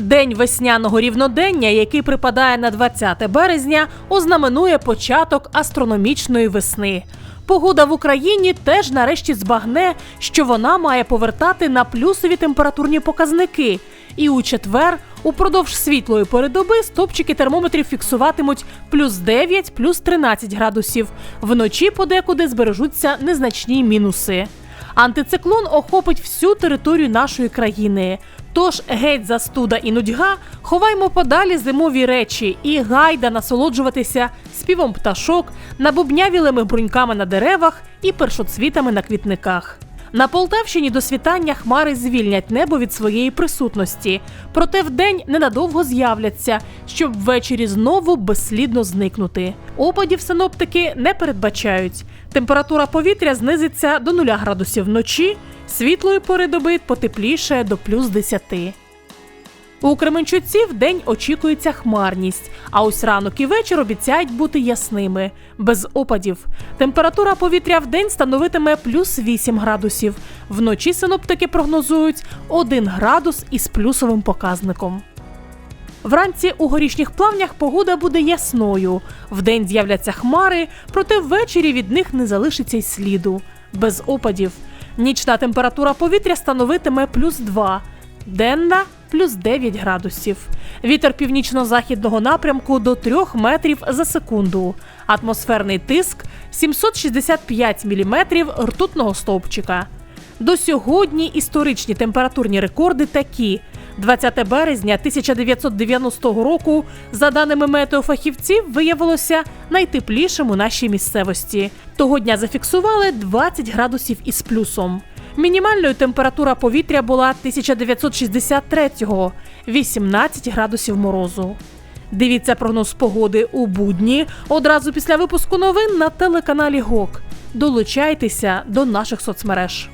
День весняного рівнодення, який припадає на 20 березня, ознаменує початок астрономічної весни. Погода в Україні теж нарешті збагне, що вона має повертати на плюсові температурні показники. І у четвер, упродовж світлої пори доби, стопчики термометрів фіксуватимуть плюс 9, плюс 13 градусів. Вночі подекуди збережуться незначні мінуси. Антициклон охопить всю територію нашої країни. Тож геть застуда і нудьга, ховаймо подалі зимові речі і гайда насолоджуватися співом пташок, набубнявілими бруньками на деревах і першоцвітами на квітниках. На Полтавщині до світання хмари звільнять небо від своєї присутності, проте вдень ненадовго з'являться, щоб ввечері знову безслідно зникнути. Опадів синоптики не передбачають. Температура повітря знизиться до 0 градусів вночі, світлої пори доби потепліше до плюс 10. У Кременчуці в день очікується хмарність, а ось ранок і вечір обіцяють бути ясними, без опадів. Температура повітря в день становитиме плюс 8 градусів. Вночі синоптики прогнозують 1 градус із плюсовим показником. Вранці у горішніх плавнях погода буде ясною. Вдень з'являться хмари, проте ввечері від них не залишиться й сліду. Без опадів. Нічна температура повітря становитиме плюс 2, денна плюс 9 градусів. Вітер північно-західного напрямку до 3 метрів за секунду. Атмосферний тиск 765 міліметрів ртутного стовпчика. До сьогодні історичні температурні рекорди такі. 20 березня 1990 року, за даними метеофахівців, виявилося найтеплішим у нашій місцевості. Того дня зафіксували 20 градусів із плюсом. Мінімальною температура повітря була 1963-го – 18 градусів морозу. Дивіться прогноз погоди у будні одразу після випуску новин на телеканалі ГОК. Долучайтеся до наших соцмереж.